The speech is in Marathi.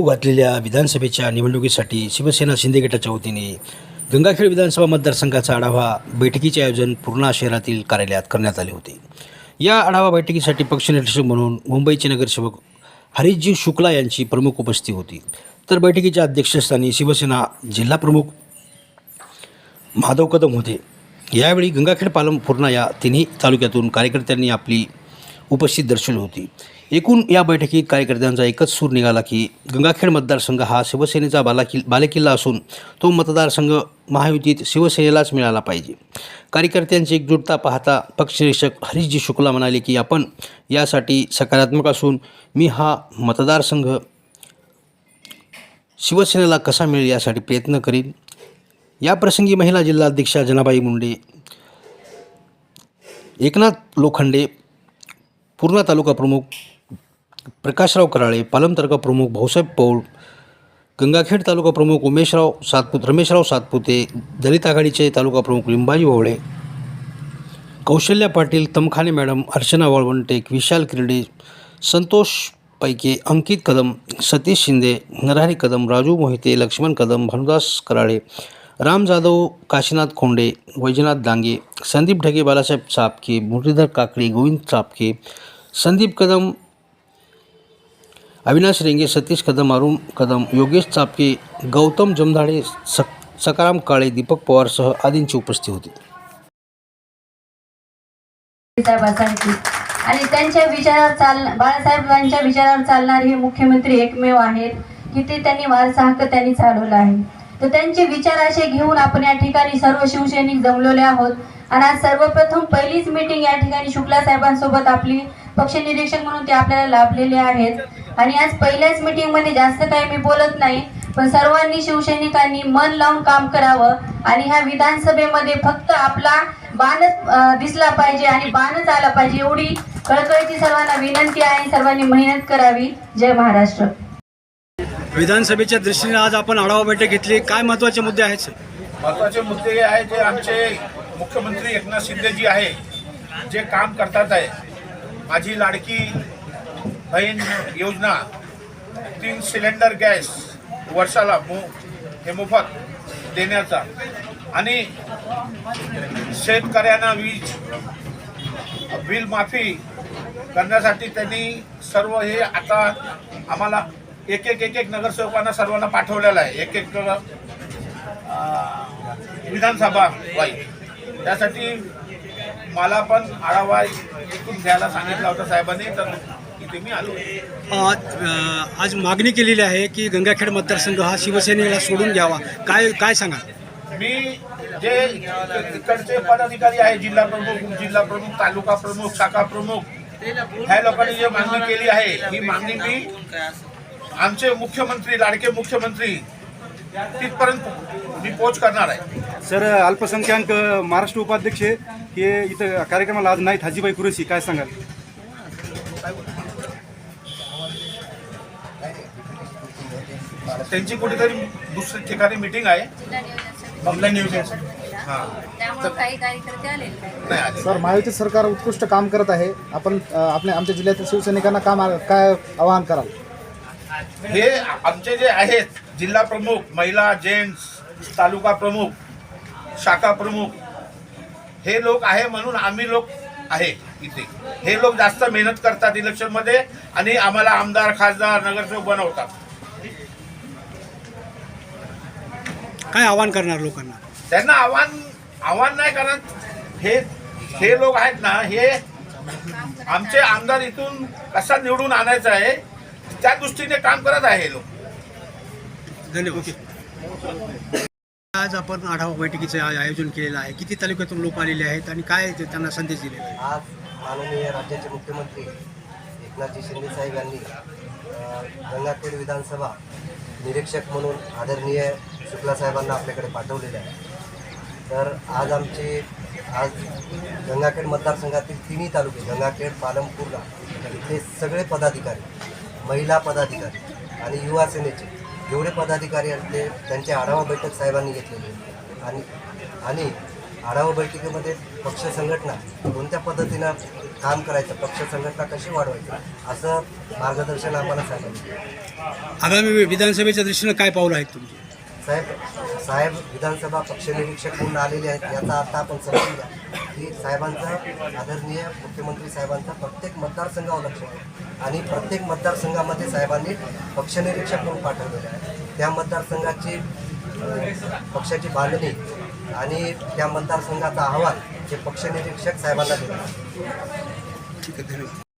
होऊ घातलेल्या विधानसभेच्या निवडणुकीसाठी शिवसेना शिंदेगटाच्या वतीने गंगाखेड विधानसभा मतदारसंघाचा आढावा बैठकीचे आयोजन पूर्णा शहरातील कार्यालयात करण्यात आले होते. या आढावा बैठकीसाठी पक्षनिरीक्षक म्हणून मुंबईचे नगरसेवक हरिशजी शुक्ला यांची प्रमुख उपस्थिती होती. तर बैठकीच्या अध्यक्षस्थानी शिवसेना जिल्हा प्रमुख माधव कदम होते. यावेळी गंगाखेड पालम पूर्णा या तिन्ही तालुक्यातून कार्यकर्त्यांनी आपली उपस्थिती दर्शवली होती. एकूण या बैठकीत कार्यकर्त्यांचा एकच सूर निघाला की गंगाखेड मतदारसंघ हा शिवसेनेचा बालाकिल बालेकिल्ला असून तो मतदारसंघ महायुतीत शिवसेनेलाच मिळाला पाहिजे. कार्यकर्त्यांची एकजुटता पाहता पक्षनिरीक्षक हरीशजी शुक्ला म्हणाले की आपण यासाठी सकारात्मक असून मी हा मतदारसंघ शिवसेनेला कसा मिळेल यासाठी प्रयत्न करीन. याप्रसंगी महिला जिल्हाध्यक्षा जनाबाई मुंडे एकनाथ लोखंडे पूर्णा तालुका प्रमुख प्रकाशराव कराळे पालम तालुका प्रमुख भाऊसाहेब पौळ गंगाखेड तालुका प्रमुख उमेशराव सातपुत रमेशराव सातपुते दलित आघाडीचे तालुका प्रमुख लिंबाजी ववळे कौशल्या पाटील तमखाने मॅडम अर्चना वाळवंटेक विशाल किरडे संतोष पैके अंकित कदम सतीश शिंदे नरहरी कदम राजू मोहिते लक्ष्मण कदम भानुदास कराळे राम जाधव काशीनाथ खोंडे वैजनाथ दांगे संदीप ढगे बालासाहेब चापके मुरलीधर काकडे गोविंद चापके संदीप कदम अविनाश रेंगे सतीश कदम अरुण कदम योगेश चापके गौतम जमधाडे सक सकाराम काळे दीपक पवारसह आदींची उपस्थिती होती. आणि त्यांच्या विचारावर चाल बाळासाहेबांच्या विचारावर चालणारे हे मुख्यमंत्री एकमेव आहेत की ते त्यांनी वारसा हक्क त्यांनी चालवला आहे. तर त्यांचे विचार असे घेऊन आपण या ठिकाणी सर्व शिवसैनिक जमलेले आहोत. आणि आज सर्वप्रथम पहिलीच मीटिंग या ठिकाणी शुक्ला साहेबांसोबत आपली पक्ष निरीक्षक म्हणून ते आपल्याला लाभलेले आहेत. आणि आज पहिल्याच मीटिंगमध्ये जास्त काही मी बोलत नाही पण सर्वांनी शिवसैनिकांनी मन लावून काम करावं आणि ह्या विधानसभेमध्ये फक्त आपला बाणच दिसला पाहिजे आणि बाणच आला पाहिजे एवढी कळकळीची सर्वांना विनंती आहे सर्वांनी मेहनत करावी. जय महाराष्ट्र. विधानसभेच्या दृष्टीने आज आपण आढावा बैठक घेतली. काय महत्त्वाचे मुद्दे आहेत महत्त्वाचे मुद्दे हे आहे जे आमचे मुख्यमंत्री एकनाथ शिंदेजी आहे जे काम करतात आहे. माझी लाडकी बहीण योजना तीन सिलेंडर गॅस वर्षाला मो हे मोफत देण्याचा. आणि शेतकऱ्यांना वीज बिल माफी करण्यासाठी त्यांनी सर्व हे आता आम्हाला एक एक एक एक नगरसेवकांना सर्वांना पाठवलेलं आहे. एक एक विधानसभा वाई त्यासाठी मला पण आढावा इथून घ्यायला सांगितला होता साहेबांनी. तर इथे मी आलो आज आज मागणी केलेली आहे की गंगाखेड मतदारसंघ हा शिवसेनेला सोडून घ्यावा. काय काय सांगा मी जे इकडचे पदाधिकारी आहे जिल्हा प्रमुख जिल्हा प्रमुख तालुका प्रमुख शाखा प्रमुख ह्या लोकांनी जे मागणी केली आहे ही मागणी मी आमचे मुख्यमंत्री लाडके मुख्यमंत्री तिथपर्यंत मी पोच करणार आहे. सर अल्पसंख्याक महाराष्ट्र उपाध्यक्ष हे इथं कार्यक्रमाला आज नाहीत. हाजीबाई कुरेशी काय सांगाल? त्यांची कुठेतरी दुसऱ्या ठिकाणी मिटिंग आहे. बंगला नियोजन हां. त्यामुळे काही कार्यकर्ते आलेले नाही. नाही आले सर महायुती सरकार उत्कृष्ट काम करत आहे. आपण अ, आपल्या आमच्या जिल्ह्यातील शिवसैनिकांना काम काय आवाहन कराल? हे आमचे जे आहेत जिल्हा प्रमुख महिला जेंट्स तालुका प्रमुख शाखा प्रमुख हे लोक आहे म्हणून आम्ही लोक आहे इथे. हे लोक जास्त मेहनत करतात इलेक्शनमध्ये आणि आम्हाला आमदार खासदार नगरसेवक बनवतात. काय आवाहन करणार लोकांना? त्यांना आव्हान आव्हान नाही करत. हे हे लोक आहेत ना हे आमचे आमदार इथून कसा निवडून आणायचा आहे त्या दृष्टीने काम करत आहे हे लोक. धन्यवाद. आज आपण आढावा बैठकीचे आय- आयोजन केलेलं आहे. किती तालुक्यातून लोक आलेले आहेत आणि काय ते त्यांना संदेश दिलेला आहे आज माननीय राज्याचे मुख्यमंत्री एकनाथजी शिंदे साहेब यांनी अ, गंगाखेड विधानसभा निरीक्षक म्हणून आदरणीय शुक्ला साहेबांना आपल्याकडे पाठवलेले आहे. तर आज आमचे आज गंगाखेड मतदारसंघातील तिन्ही तालुके गंगाखेड पालमपूरला इथले सगळे पदाधिकारी महिला पदाधिकारी आणि युवा सेनेचे जेवढे पदाधिकारी आहेत ते त्यांचे आढावा बैठक साहेबांनी घेतलेली आणि आणि आढावा बैठकीमध्ये पक्ष संघटना कोणत्या पद्धतीनं काम करायचं पक्ष संघटना कशी वाढवायची असं मार्गदर्शन आम्हाला सांगितलं आगामी विधानसभेच्या दृष्टीनं काय पावलं आहेत तुमची? साहेब साहेब विधानसभा पक्षनिरीक्षक म्हणून आलेले आहेत याचा अर्थ आपण समजून घ्या. की साहेबांचा आदरणीय मुख्यमंत्री साहेबांचा प्रत्येक मतदारसंघावर लक्ष आहे. आणि प्रत्येक मतदारसंघामध्ये साहेबांनी पक्षनिरीक्षक म्हणून पाठवलेले आहे. त्या मतदारसंघाची पक्षाची बांधणी आणि त्या मतदारसंघाचा अहवाल हे पक्षनिरीक्षक साहेबांना दिला ठीक आहे धन्यवाद.